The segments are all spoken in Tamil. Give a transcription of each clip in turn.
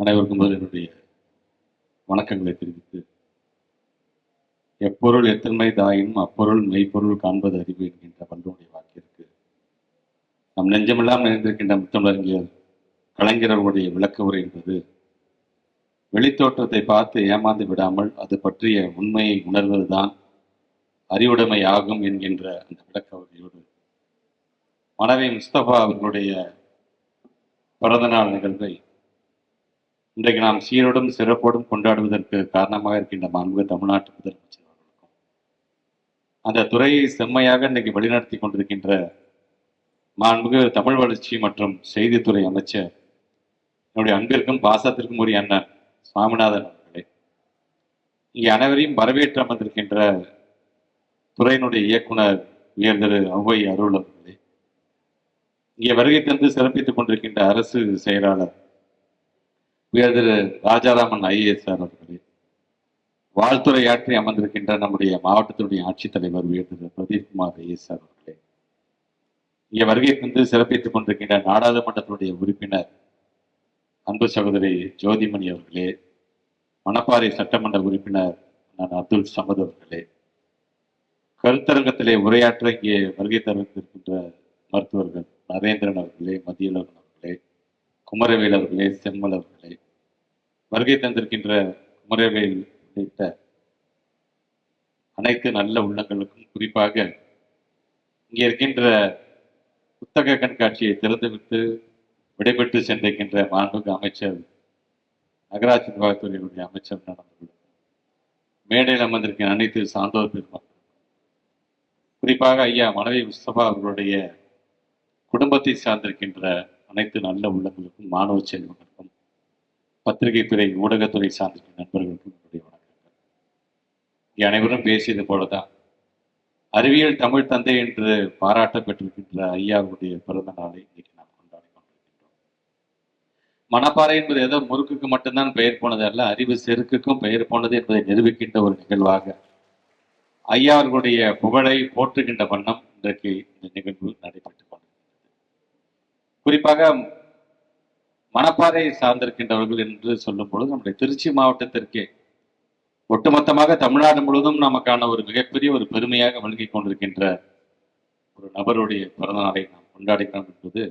அனைவருக்கும் முதல் என்னுடைய வணக்கங்களை தெரிவித்து எப்பொருள் எத்தன்மை தாயினும் அப்பொருள் மெய்ப்பொருள் காண்பது அறிவு என்கின்ற பண்புடைய வாக்கிற்கு நம் நெஞ்சமெல்லாம் நிறைந்திருக்கின்ற முத்தமிழறிஞர் கலைஞரவருடைய விளக்க உரை என்பது வெளித்தோற்றத்தை பார்த்து ஏமாந்து விடாமல் அது பற்றிய உண்மையை உணர்வதுதான் அறிவுடைமை ஆகும் என்கின்ற அந்த விளக்க உரையோடு மனைவி முஸ்தபா அவர்களுடைய பிறந்தநாள் நிகழ்வை இன்றைக்கு நாம் சீரோடும் சிறப்போடும் கொண்டாடுவதற்கு காரணமாக இருக்கின்ற மாண்பு தமிழ்நாட்டு முதலமைச்சர் அவர்களுக்கும் அந்த துறையை செம்மையாக இன்றைக்கு வழிநடத்தி கொண்டிருக்கின்ற மாண்புகு தமிழ் வளர்ச்சி மற்றும் செய்தித்துறை அமைச்சர் என்னுடைய அன்பிற்கும் பாசத்திற்கும் உரிய அண்ணன் சுவாமிநாதன் அவர்களே இங்கே அனைவரையும் வரவேற்று அமர்ந்திருக்கின்ற துறையினுடைய இயக்குனர் உயர் திரு ஔவை அருள் அவர்களே இங்கே வருகை தந்து சிறப்பித்துக் கொண்டிருக்கின்ற அரசு செயலாளர் உயர் திரு ராஜாராமன் ஐஏஎஸ் சார் அவர்களே வாழ்த்துறை ஆற்றி அமர்ந்திருக்கின்ற நம்முடைய மாவட்டத்தினுடைய ஆட்சித்தலைவர் உயர் திரு பிரதீப்குமார் ஐஏஎஸ் சார் அவர்களே இங்கே வருகை தந்து சிறப்பித்துக் கொண்டிருக்கின்ற நாடாளுமன்றத்தினுடைய உறுப்பினர் அன்பு சகோதரி ஜோதிமணி அவர்களே மணப்பாறை சட்டமன்ற உறுப்பினர் நான் அப்துல் சமத் அவர்களே கருத்தரங்கத்திலே உரையாற்ற இங்கே வருகை தந்திருக்கின்ற மருத்துவர்கள் நரேந்திரன் அவர்களே மதியலவன் அவர்களே குமரவேல் அவர்களே செம்மல் அவர்களே வருகை தந்திருக்கின்ற குமரவேல் உள்ளிட்ட அனைத்து நல்ல உள்ளங்களுக்கும் குறிப்பாக இங்கே இருக்கின்ற புத்தக கண்காட்சியை திறந்துவிட்டு விடைபெற்று சென்றிருக்கின்ற மாண்புக்கு அமைச்சர் நகராட்சி நிர்வாகத்துறையினுடைய அமைச்சர் நடந்தது மேடையில் அமர்ந்திருக்கிற அனைத்து சான்றோர் பெருமக்கள் குறிப்பாக ஐயா மனைவி முஸ்தபா அவர்களுடைய குடும்பத்தை சார்ந்திருக்கின்ற அனைத்து நல்ல உள்ளங்களுக்கும் மாணவ செல்வங்களுக்கும் பத்திரிகை துறை ஊடகத்துறை சார்ந்த நண்பர்களுக்கும் என்னுடைய வணக்கங்கள். இங்கே அனைவரும் பேசியது போலதான் அறிவியல் தமிழ் தந்தை என்று பாராட்ட பெற்றிருக்கின்ற ஐயாவுடைய பிறந்த நாளை இன்னைக்கு நாம் கொண்டாடி கொண்டிருக்கின்றோம். மணப்பாறை என்பது ஏதோ முறுக்குக்கு மட்டும்தான் பெயர் போனது அல்ல அறிவு செருக்குக்கும் பெயர் போனது என்பதை நிரூபிக்கின்ற ஒரு நிகழ்வாக ஐயா அவர்களுடைய புகழை போற்றுகின்ற வண்ணம் இன்றைக்கு இந்த நிகழ்வு நடைபெற்றுக் கொண்டிருக்கிறது. குறிப்பாக மனப்பாறையை சார்ந்திருக்கின்றவர்கள் என்று சொல்லும் பொழுது நம்முடைய திருச்சி மாவட்டத்திற்கே ஒட்டுமொத்தமாக தமிழ்நாடு முழுவதும் நமக்கான ஒரு மிகப்பெரிய ஒரு பெருமையாக வழங்கிக் கொண்டிருக்கின்ற ஒரு நபருடைய பிறந்த நாளை நாம் கொண்டாடுகிறோம் என்பது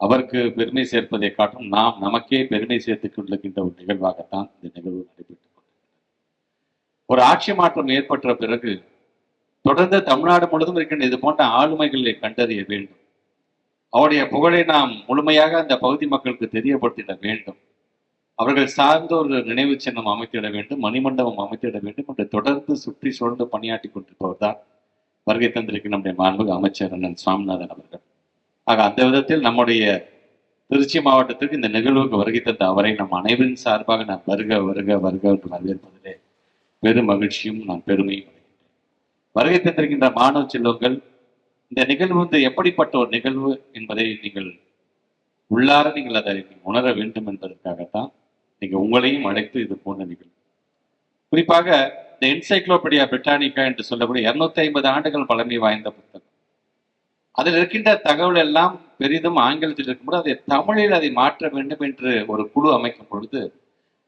அவருக்கு பெருமை சேர்ப்பதை காட்டும் நாம் நமக்கே பெருமை சேர்த்துக் கொண்டிருக்கின்ற ஒரு நிகழ்வாகத்தான் இந்த நிகழ்வு நடைபெற்றுக் கொண்டிருக்கிறது. ஒரு ஆட்சி மாற்றம் ஏற்பட்ட பிறகு தொடர்ந்து தமிழ்நாடு முழுவதும் இருக்கின்ற இது போன்ற ஆளுமைகளை கண்டறிய வேண்டும். அவருடைய புகழை நாம் முழுமையாக அந்த பகுதி மக்களுக்கு தெரியப்படுத்திட வேண்டும். அவர்கள் சார்ந்த ஒரு நினைவு சின்னம் அமைத்திட வேண்டும் மணிமண்டபம் அமைத்திட வேண்டும் என்று தொடர்ந்து சுற்றி சூழ்ந்து பணியாற்றி கொண்டிருப்பவர் தான் வருகை தந்திருக்கிற நம்முடைய மாண்புக அமைச்சர் அண்ணன் சுவாமிநாதன் அவர்கள். ஆக அந்த விதத்தில் நம்முடைய திருச்சி மாவட்டத்திற்கு இந்த நிகழ்வுக்கு வருகை தந்த அவரை நம் அனைவரின் சார்பாக நான் வருக வருக வருக என்று வரவேற்பதிலே பெரும் மகிழ்ச்சியும் நான் பெருமையும் வருகை தந்திருக்கின்ற மாணவ செல்வங்கள் இந்த நிகழ்வு வந்து எப்படிப்பட்ட ஒரு நிகழ்வு என்பதை நீங்கள் உள்ளார நீங்கள் அதை உணர வேண்டும் என்பதற்காகத்தான் நீங்க உங்களையும் அழைத்து இது போன்ற நிகழ்வு. குறிப்பாக இந்த என்சைக்ளோபீடியா பிரிட்டானிக்கா என்று சொல்லக்கூடிய இருநூத்தி ஐம்பது ஆண்டுகள் பழமை வாய்ந்த புத்தகம். அதில் இருக்கின்ற தகவல் எல்லாம் பெரிதும் ஆங்கிலத்தில் இருக்கும்போது அதை தமிழில் அதை மாற்ற வேண்டும் என்று ஒரு குழு அமைக்கும் பொழுது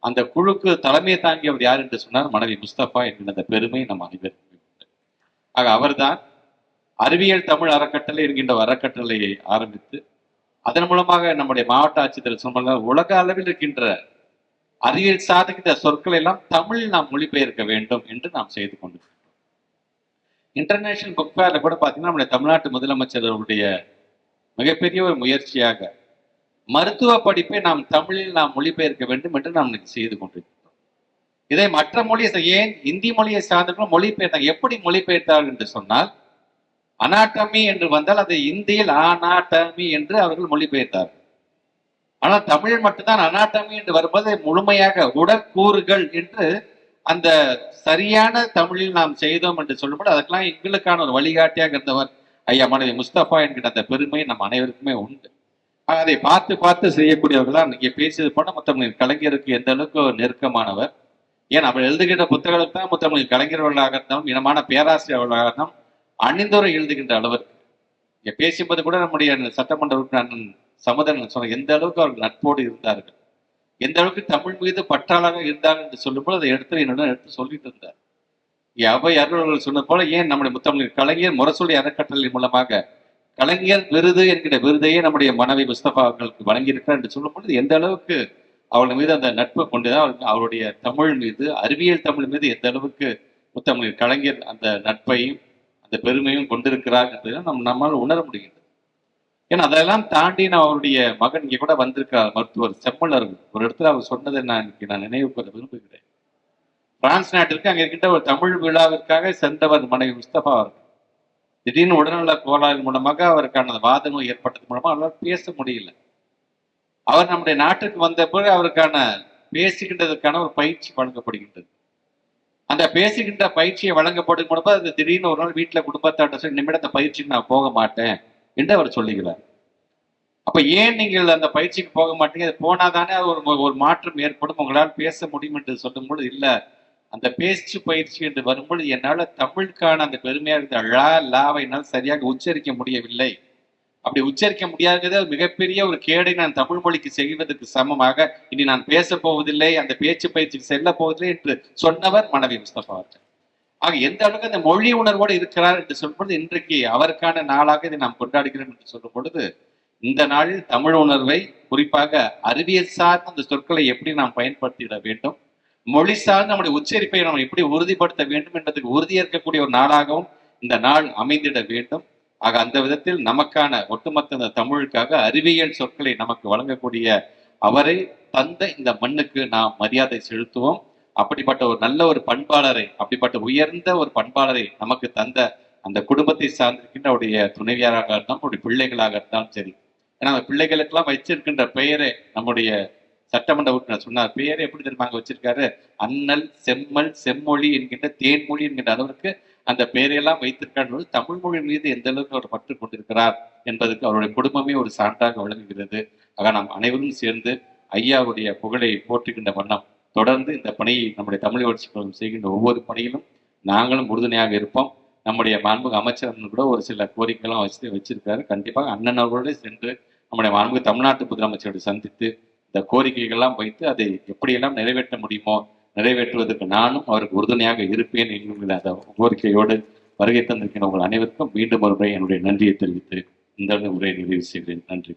அந்த குழுக்கு தலைமையை தாங்கியவர் யார் என்று சொன்னார் மனைவி முஸ்தபா என்கின்ற அந்த பெருமை நம் அனைவருக்கும் ஆக அவர்தான் அறிவியல் தமிழ் அறக்கட்டளை என்கின்ற அறக்கட்டளையை ஆரம்பித்து அதன் மூலமாக நம்முடைய மாவட்ட ஆட்சித்தலைவர் சொன்ன உலக அளவில் இருக்கின்ற அறிவியல் சாதிக்கிற சொற்களை எல்லாம் தமிழில் நாம் மொழிபெயர்க்க வேண்டும் என்று நாம் செய்து கொண்டிருக்கிறோம். இன்டர்நேஷனல் புக் ஃபேர்ல கூட பார்த்தீங்கன்னா நம்முடைய தமிழ்நாட்டு முதலமைச்சருடைய மிகப்பெரிய ஒரு முயற்சியாக மருத்துவ படிப்பை நாம் தமிழில் நாம் மொழிபெயர்க்க வேண்டும் என்று நாம் இன்னைக்கு செய்து கொண்டிருக்கிறோம். இதை மற்ற மொழியை ஏன் இந்தி மொழியை சார்ந்தவர்களும் மொழிபெயர்த்தாங்க எப்படி மொழிபெயர்த்தார்கள் என்று சொன்னால் அனாட்டமி என்று வந்தால் அதை இந்தியில் அனாட்டமி என்று அவர்கள் மொழிபெயர்த்தார். ஆனால் தமிழ் மட்டும்தான் அனாட்டமி என்று வரும்போது முழுமையாக உடற்கூறுகள் என்று அந்த சரியான தமிழில் நாம் செய்தோம் என்று சொல்லும்போது அதுக்கெல்லாம் எங்களுக்கான ஒரு வழிகாட்டியாக இருந்தவர் ஐயா மனைவி முஸ்தபா என்கிற அந்த பெருமை நம் அனைவருக்குமே உண்டு. அதை பார்த்து பார்த்து செய்யக்கூடியவர்களா இங்கே பேசியது போன முத்தமிழ் கலைஞருக்கு எந்த அளவுக்கு நெருக்கமானவர். ஏன் அவர் எழுதுகின்ற புத்தகத்தில் தான் முத்தமிழ் கலைஞர்களாக இருந்தாலும் இனமான பேராசிரியர்களாக இருந்தாலும் அணிந்துரை எழுதுகின்ற அளவிற்கு இங்கே பேசும்போது கூட நம்முடைய சட்டமன்ற உறுப்பினர் சமதன் சொன்ன எந்த அளவுக்கு அவர்கள் நட்போடு இருந்தார்கள் எந்த அளவுக்கு தமிழ் மீது பற்றாளராக இருந்தார் என்று சொல்லும்போது அதை எடுத்து என்னுடன் எடுத்து சொல்லிட்டு இருந்தார். அவை அருள்கள் சொன்னது போல ஏன் நம்முடைய முத்தமிழ் கலைஞர் முரசொலி அறக்கட்டளை மூலமாக கலைஞர் விருது என்கிற விருதையே நம்முடைய மனைவி முஸ்தபா அவர்களுக்கு வழங்கியிருக்கிறார் என்று சொல்லும்பொழுது எந்த அளவுக்கு அவள் மீது அந்த நட்பை கொண்டுதான் அவருக்கு- அவருடைய தமிழ் மீது அறிவியல் தமிழ் மீது எந்த அளவுக்கு முத்தமிழ் கலைஞர் அந்த நட்பையும் அந்த பெருமையும் கொண்டிருக்கிறார் என்பதை நம் நம்மால் உணர முடிகிறது. ஏன்னா அதெல்லாம் தாண்டி நான் அவருடைய மகன் இங்கே கூட வந்திருக்கிறார் மருத்துவர் செம்மலர் ஒரு இடத்துல அவர் சொன்னதை நான் இன்னைக்கு நான் நினைவு கொள்ள விரும்புகிறேன். பிரான்ஸ் நாட்டிற்கு அங்கே இருக்கின்ற ஒரு தமிழ் விழாவிற்காக சென்றவர் மனைவி முஸ்தபா அவர்கள். திடீர்னு உடல்நல கோளாறு மூலமாக அவருக்கான அந்த வாத நோய் ஏற்பட்டது மூலமா அவரால் பேச முடியல. அவர் நம்முடைய நாட்டுக்கு வந்த பிறகு அவருக்கான பேசுகின்றதற்கான ஒரு பயிற்சி வழங்கப்படுகின்றது. அந்த பேசுகின்ற பயிற்சியை வழங்கப்படும் போது அது திடீர்னு ஒரு நாள் வீட்டில் குடும்பத்தாட்ட சொல்லி நிமிடம் அந்த பயிற்சிக்கு நான் போக மாட்டேன் என்று அவர் சொல்லுகிறார். அப்ப ஏன் நீங்கள் அந்த பயிற்சிக்கு போக மாட்டீங்க? அது போனாதானே அது ஒரு ஒரு மாற்றம் ஏற்படும். உங்களால் பேச முடியும் என்று சொல்லும்பொழுது இல்லை அந்த பேச்சு பயிற்சி என்று வரும்பொழுது என்னால் தமிழுக்கான அந்த பெருமையாக இருந்த அழா லாவை என்னால் சரியாக உச்சரிக்க முடியவில்லை. அப்படி உச்சரிக்க முடியாதது அது மிகப்பெரிய ஒரு கேடை நான் தமிழ் மொழிக்கு செய்வதற்கு சமமாக. இனி நான் பேச போவதில்லை அந்த பேச்சு பயிற்சிக்கு செல்ல போவதில்லை என்று சொன்னவர் மனைவி முஸ்தபா அவர்கள். ஆக எந்த அளவுக்கு அந்த மொழி உணர்வோடு இருக்கிறார் என்று சொல்லும்பொழுது இன்றைக்கு அவருக்கான நாளாக இதை நாம் கொண்டாடுகிறோம் என்று சொல்லும் பொழுது இந்த நாளில் தமிழ் உணர்வை குறிப்பாக அறிவியல் சார்ந்த அந்த சொற்களை எப்படி நாம் பயன்படுத்திட வேண்டும் மொழி சார்ந்த நம்முடைய உச்சரிப்பை நாம் எப்படி உறுதிப்படுத்த வேண்டும் என்பதற்கு உறுதியேற்கக்கூடிய ஒரு நாளாகவும் இந்த நாள் அமைந்திட வேண்டும். ஆக அந்த விதத்தில் நமக்கான ஒட்டுமொத்த இந்த தமிழுக்காக அறிவியல் சொற்களை நமக்கு வழங்கக்கூடிய அவரை தந்த இந்த மண்ணுக்கு நாம் மரியாதை செலுத்துவோம். அப்படிப்பட்ட ஒரு நல்ல ஒரு பண்பாளரை அப்படிப்பட்ட உயர்ந்த ஒரு பண்பாளரை நமக்கு தந்த அந்த குடும்பத்தை சார்ந்திருக்கின்ற அவருடைய துணைவியாராக இருந்தாலும் அவருடைய பிள்ளைகளாக இருந்தாலும் சரி. ஏன்னா அந்த பிள்ளைகளுக்கெல்லாம் வச்சிருக்கின்ற பெயரை நம்முடைய சட்டமன்ற உறுப்பினர் சொன்னார். பெயரை எப்படி தெரியுமா அங்கே வச்சிருக்காரு? அண்ணல் செம்மல் செம்மொழி என்கின்ற தேன்மொழி என்கின்ற அளவிற்கு அந்த பெயரையெல்லாம் வைத்திருக்கார் தமிழ் மொழி மீது எந்த அளவுக்கு அவர் பற்று கொண்டிருக்கிறார் என்பதற்கு அவருடைய குடும்பமே ஒரு சான்றாக விளங்குகிறது. ஆக நாம் அனைவரும் சேர்ந்து ஐயாவுடைய புகழை போற்றுகின்ற வண்ணம் தொடர்ந்து இந்த பணியை நம்முடைய தமிழ் வளர்ச்சி கழகம் செய்கின்ற ஒவ்வொரு பணியிலும் நாங்களும் உறுதுணையாக இருப்போம். நம்முடைய மாண்புக அமைச்சர் கூட ஒரு சில கோரிக்கைகளும் வச்சு வச்சிருக்காரு. கண்டிப்பாக அண்ணன் அவர்களோடு சென்று நம்முடைய மாண்புக தமிழ்நாட்டு முதலமைச்சரோடு சந்தித்து இந்த கோரிக்கைகள்லாம் வைத்து அதை எப்படியெல்லாம் நிறைவேற்ற முடியுமோ நிறைவேற்றுவதற்கு நானும் அவருக்கு உறுதுணையாக இருப்பேன் என்கிற அந்த கோரிக்கையோடு வருகை தந்திருக்கிற உங்கள் அனைவருக்கும் மீண்டும் ஒரு முறை என்னுடைய நன்றியை தெரிவித்து இந்த உரையை நிறைவு செய்கிறேன். நன்றி.